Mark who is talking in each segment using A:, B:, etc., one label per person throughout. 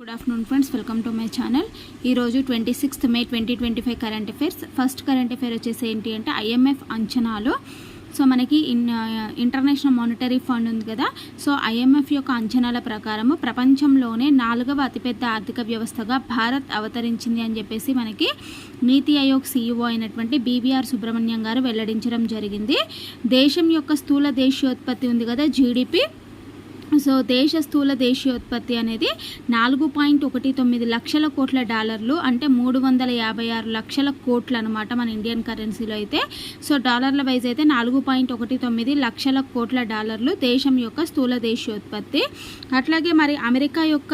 A: Good afternoon friends welcome to my channel ఈరోజు twenty sixth May twenty twenty five current affairs first current affair వచ్చేసి ఏంటి అంటే IMF అంచనాలు. So మనకి in international monetary fund ఉంది కదా. సో ఐఎంఎఫ్ యొక్క అంచనాల ప్రకారము ప్రపంచంలోనే నాలుగవ అతిపెద్ద ఆర్థిక వ్యవస్థగా భారత్ అవతరించింది అని చెప్పేసి మనకి నీతి ఆయోగ్ సీఈఓ అయినటువంటి బీవీఆర్ సుబ్రహ్మణ్యం గారు వెల్లడించడం జరిగింది. దేశం యొక్క స్థూల దేశీయోత్పత్తి ఉంది కదా జీడిపి సో దేశ స్థూల దేశీయోత్పత్తి అనేది నాలుగు పాయింట్ ఒకటి తొమ్మిది లక్షల కోట్ల డాలర్లు అంటే మూడు వందల యాభై ఆరు లక్షల కోట్లు అనమాట మన ఇండియన్ కరెన్సీలో అయితే. సో డాలర్ల వైజ్ అయితే నాలుగు పాయింట్ ఒకటి తొమ్మిది లక్షల కోట్ల డాలర్లు దేశం యొక్క స్థూల దేశీయోత్పత్తి. అట్లాగే మరి అమెరికా యొక్క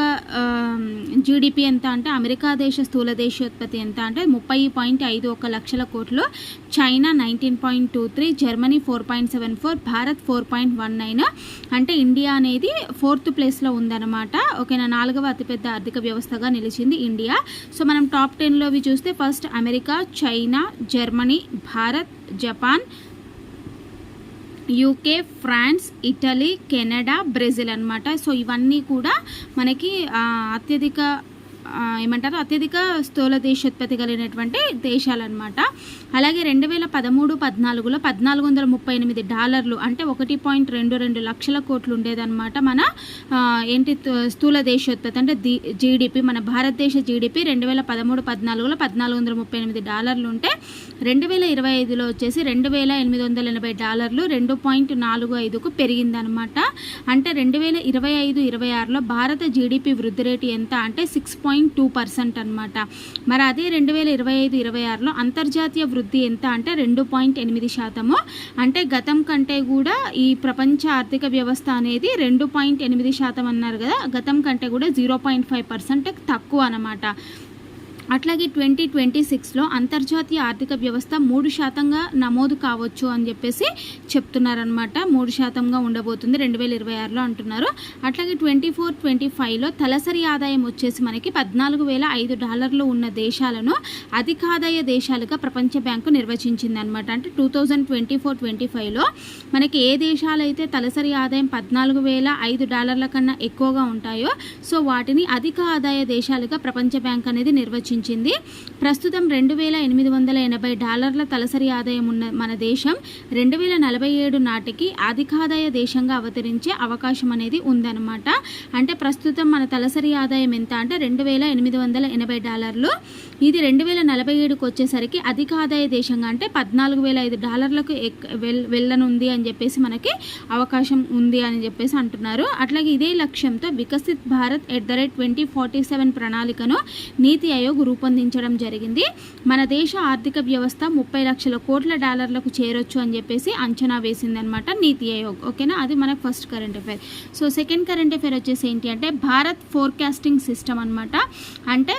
A: జీడిపి ఎంత అంటే అమెరికా దేశ స్థూల దేశీయోత్పత్తి ఎంత అంటే ముప్పై పాయింట్ ఐదు ఒక లక్షల కోట్లు. China nineteen point two three Germany four point seven four Bharat four point one nine. అంటే ఇండియా అనేది ఫోర్త్ ప్లేస్లో ఉందన్నమాట. ఓకేనా? నాలుగవ అతిపెద్ద ఆర్థిక వ్యవస్థగా నిలిచింది ఇండియా. సో మనం టాప్ టెన్లోవి చూస్తే first America China Germany Bharat Japan UK France Italy Canada Brazil అనమాట సో ఇవన్నీ కూడా మనకి అత్యధిక ఏమంటారు అత్యధిక స్థూల దేశోత్పత్తి కలిగినటువంటి దేశాలన్నమాట. అలాగే రెండు వేల పదమూడు పద్నాలుగులో పద్నాలుగు వందల ముప్పై ఎనిమిది డాలర్లు అంటే ఒకటి పాయింట్ రెండు రెండు లక్షల కోట్లు ఉండేదన్నమాట మన ఏంటి స్థూల దేశోత్పత్తి అంటే ది జీడిపి మన భారతదేశ జీడిపి రెండు వేల పదమూడు పద్నాలుగులో పద్నాలుగు వందల ముప్పై ఎనిమిది డాలర్లు ఉంటే రెండు వేల ఇరవై ఐదులో వచ్చేసి రెండు వేల ఎనిమిది వందల ఎనభై డాలర్లు రెండు పాయింట్ నాలుగు ఐదుకు పెరిగిందనమాట అంటే రెండు వేల ఇరవై ఐదు ఇరవై ఆరులో భారత జీడిపి వృద్ధి రేటు ఎంత అంటే సిక్స్ పాయింట్ టూ పర్సెంట్ అనమాట మరి అదే రెండు వేల ఇరవై ఐదు ఇరవై ఆరులో అంతర్జాతీయ వృద్ధి ఎంత అంటే రెండు పాయింట్ ఎనిమిది శాతము. అంటే గతం కంటే కూడా ఈ ప్రపంచ ఆర్థిక వ్యవస్థ అనేది రెండు పాయింట్ ఎనిమిది శాతం అన్నారు కదా గతం కంటే కూడా జీరో పాయింట్ ఫైవ్ పర్సెంట్ తక్కువ అనమాట అట్లాగే ట్వంటీ ట్వంటీ సిక్స్లో అంతర్జాతీయ ఆర్థిక వ్యవస్థ మూడు శాతంగా నమోదు కావచ్చు అని చెప్పేసి చెప్తున్నారనమాట మూడు శాతంగా ఉండబోతుంది రెండు వేల ఇరవై ఆరులో అంటున్నారు. అట్లాగే ట్వంటీ ఫోర్ ట్వంటీ ఫైవ్లో తలసరి ఆదాయం వచ్చేసి మనకి పద్నాలుగు వేల ఐదు డాలర్లు ఉన్న దేశాలను అధికాదాయ దేశాలుగా ప్రపంచ బ్యాంకు నిర్వచించింది అనమాట అంటే two thousand twenty four twenty ఫైవ్లో మనకి ఏ దేశాలైతే తలసరి ఆదాయం పద్నాలుగు వేల ఐదు డాలర్ల కన్నా ఎక్కువగా ఉంటాయో సో వాటిని అధిక ఆదాయ దేశాలుగా ప్రపంచ బ్యాంక్ అనేది నిర్వచించింది. ప్రస్తుతం రెండు వేల ఎనిమిది వందల ఎనభై డాలర్ల తలసరి ఆదాయం ఉన్న మన దేశం రెండు వేల నలభై ఏడు నాటికి అధికాదాయ దేశంగా అవతరించే అవకాశం అనేది ఉందన్నమాట. అంటే ప్రస్తుతం మన తలసరి ఆదాయం ఎంత అంటే రెండు వేల ఎనిమిది వందల ఎనభై డాలర్లు. ఇది రెండు వేల నలభై ఏడుకి వచ్చేసరికి అధిక ఆదాయ దేశంగా అంటే పద్నాలుగు వేల ఐదు డాలర్లకు ఎక్ వెల్ వెళ్ళనుంది అని అని చెప్పేసి మనకి అవకాశం ఉంది అని చెప్పేసి అంటున్నారు. అట్లాగే ఇదే లక్ష్యంతో Viksit Bharat at the rate twenty forty seven ప్రణాళికను నీతి ఆయోగ్ రూపొందించడం జరిగింది. మన దేశ ఆర్థిక వ్యవస్థ ముప్పై లక్షల కోట్ల డాలర్లకు చేరొచ్చు అని చెప్పేసి అంచనా వేసిందనమాట నీతి ఆయోగ్. ఓకేనా? అది మనకు first current affair. So second current affair వచ్చేసి ఏంటి అంటే భారత్ ఫోర్కాస్టింగ్ సిస్టమ్ అనమాట అంటే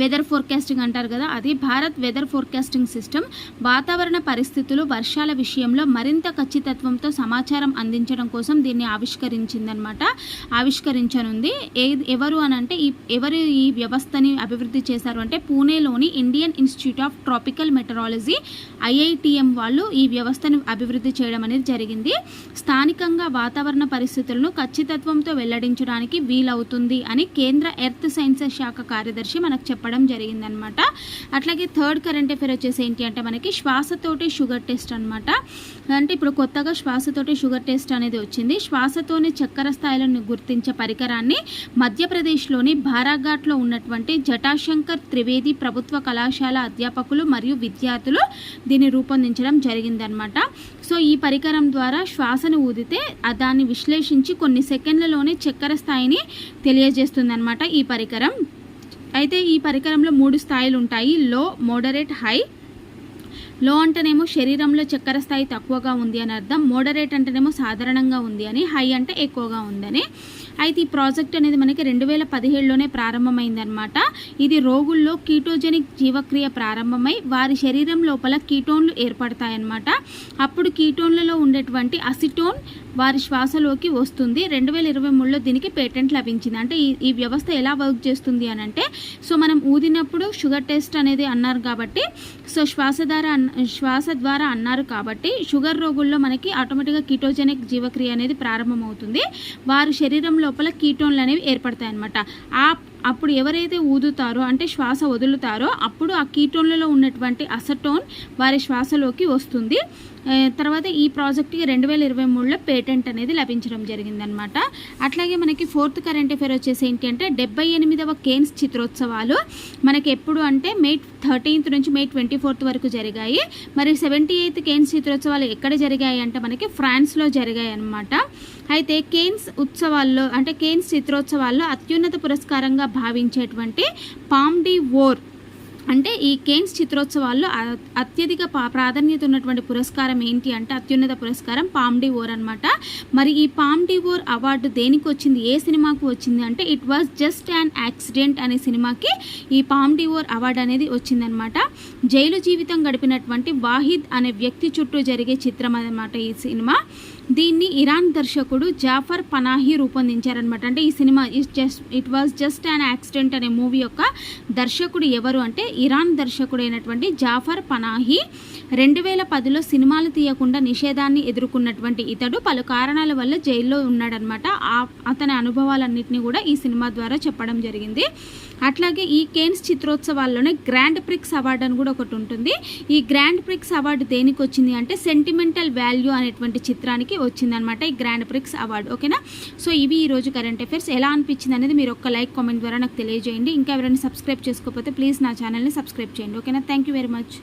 A: వెదర్ ఫోర్కాస్టింగ్ అంటారు కదా అది భారత్ వెదర్ ఫోర్కాస్టింగ్ సిస్టమ్. వాతావరణ పరిస్థితులు వర్షాల విషయంలో మరింత ఖచ్చితత్వంతో సమాచారం అందించడం కోసం దీన్ని ఆవిష్కరించిందనమాట ఆవిష్కరించనుంది. ఏ ఎవరు అని అంటే ఈ ఎవరు ఈ వ్యవస్థని అభివృద్ధి చేశారు అంటే పూణేలోని Indian Institute of Tropical Meteorology IITM వాళ్ళు ఈ వ్యవస్థను అభివృద్ధి చేయడం అనేది జరిగింది. స్థానికంగా వాతావరణ పరిస్థితులను ఖచ్చితత్వంతో వెల్లడించడానికి వీలవుతుంది అని కేంద్ర ఎర్త్ సైన్సెస్ శాఖ కార్యదర్శి మనకు చెప్పడం జరిగిందనమాట. అట్లాగే థర్డ్ కరెంట్ అఫేర్ వచ్చేసి ఏంటి అంటే మనకి శ్వాసతోటి షుగర్ టెస్ట్ అనమాట అంటే ఇప్పుడు కొత్తగా శ్వాసతోటి షుగర్ టెస్ట్ అనేది వచ్చింది. శ్వాసతోని చక్కెర స్థాయిలను గుర్తించే పరికరాన్ని మధ్యప్రదేశ్లోని బారాఘాట్లో ఉన్నటువంటి జటాశంకర్ త్రివేది ప్రభుత్వ కళాశాల అధ్యాపకులు మరియు విద్యార్థులు దీన్ని రూపొందించడం జరిగిందనమాట. సో ఈ పరికరం ద్వారా శ్వాసను ఊదితే దాన్ని విశ్లేషించి కొన్ని సెకండ్లలోనే చక్కెర స్థాయిని తెలియజేస్తుందన్నమాట ఈ పరికరం. అయితే ఈ పరికరంలో మూడు స్థాయిలు ఉంటాయి. లో మోడరేట్ హై లో అంటేనేమో శరీరంలో చక్కెర స్థాయి తక్కువగా ఉంది అని అర్థం. మోడరేట్ అంటేనేమో సాధారణంగా ఉంది అని హై అంటే ఎక్కువగా ఉందని. అయితే ఈ ప్రాజెక్ట్ అనేది మనకి రెండు వేల పదిహేడులోనే ప్రారంభమైందనమాట ఇది రోగుల్లో కీటోజెనిక్ జీవక్రియ ప్రారంభమై వారి శరీరం లోపల కీటోన్లు ఏర్పడతాయన్నమాట. అప్పుడు కీటోన్లలో ఉండేటువంటి అసిటోన్ వారి శ్వాసలోకి వస్తుంది. రెండు వేల ఇరవై మూడులో దీనికి పేటెంట్ లభించింది. అంటే ఈ ఈ వ్యవస్థ ఎలా వర్క్ చేస్తుంది అని అంటే సో మనం ఊదినప్పుడు షుగర్ టెస్ట్ అనేది అన్నారు కాబట్టి సో శ్వాస ద్వారా శ్వాస ద్వారా అన్నారు కాబట్టి షుగర్ రోగుల్లో మనకి ఆటోమేటిక్గా కీటోజెనిక్ జీవక్రియ అనేది ప్రారంభమవుతుంది. వారి శరీరంలో లోపల కీటోన్లు అనేవి ఏర్పడతాయి అనమాట ఆ అప్పుడు ఎవరైతే ఊదుతారో అంటే శ్వాస వదులుతారో అప్పుడు ఆ కీటోన్లలో ఉన్నటువంటి అసటోన్ వారి శ్వాసలోకి వస్తుంది. తర్వాత ఈ ప్రాజెక్ట్కి రెండు వేల ఇరవై మూడులో పేటెంట్ అనేది లభించడం జరిగిందనమాట. అట్లాగే మనకి ఫోర్త్ కరెంట్ అఫేర్ వచ్చేసి ఏంటి అంటే డెబ్బై ఎనిమిదవ కేన్స్ చిత్రోత్సవాలు మనకి ఎప్పుడు అంటే మే థర్టీన్త్ నుంచి మే ట్వంటీ ఫోర్త్ వరకు జరిగాయి. మరి సెవెంటీ ఎయిత్ కేన్స్ చిత్రోత్సవాలు ఎక్కడ జరిగాయి అంటే మనకి ఫ్రాన్స్లో జరిగాయి అనమాట అయితే కేన్స్ ఉత్సవాల్లో అంటే కేన్స్ చిత్రోత్సవాల్లో అత్యున్నత పురస్కారంగా భావించేటువంటి పామ్ డి వోర్ అంటే ఈ కేన్స్ చిత్రోత్సవాల్లో అత్యధిక పా- ప్రాధాన్యత ఉన్నటువంటి పురస్కారం ఏంటి అంటే అత్యున్నత పురస్కారం పామ్డీ ఓర్ అనమాట మరి ఈ పామ్డీ ఓర్ అవార్డు దేనికి వచ్చింది ఏ సినిమాకు వచ్చింది అంటే it was just an accident అనే సినిమాకి ఈ పామ్డీ ఓర్ అవార్డు అనేది వచ్చిందనమాట జైలు జీవితం గడిపినటువంటి వాహిద్ అనే వ్యక్తి చుట్టూ జరిగే చిత్రం అన్నమాట ఈ సినిమా. దీన్ని ఇరాన్ దర్శకుడు జాఫర్ పనాహి రూపొందించారనమాట అంటే ఈ cinema is just it was just an accident అనే మూవీ యొక్క దర్శకుడు ఎవరు అంటే ఇరాన్ దర్శకుడైనటువంటి జాఫర్ పనాహి. రెండు వేల పదిలో సినిమాలు తీయకుండా నిషేధాన్ని ఎదుర్కొన్నటువంటి ఇతడు పలు కారణాల వల్ల జైల్లో ఉన్నాడనమాట ఆ అతని అనుభవాలన్నింటినీ కూడా ఈ సినిమా ద్వారా చెప్పడం జరిగింది. అట్లాగే ఈ కేన్స్ చిత్రోత్సవాల్లోనే గ్రాండ్ ప్రిక్స్ అవార్డు అని కూడా ఒకటి ఉంటుంది. ఈ గ్రాండ్ ప్రిక్స్ అవార్డు దేనికి వచ్చింది అంటే సెంటిమెంటల్ వాల్యూ అనేటువంటి చిత్రానికి వచ్చిందనమాట ఈ గ్రాండ్ ప్రిక్స్ అవార్డు ఓకేనా సో ఇవి ఈరోజు కరెంట్ అఫైర్స్ ఎలా అనిపించింది అనేది మీరు ఒక్క లైక్ కామెంట్ ద్వారా నాకు తెలియజేయండి. ఇంకా ఎవరైనా సబ్స్క్రైబ్ చేసుకోకపోతే ప్లీజ్ నా ఛానల్ని సబ్స్క్రైబ్ చేయండి ఓకేనా థ్యాంక్ యూ వెరీ మచ్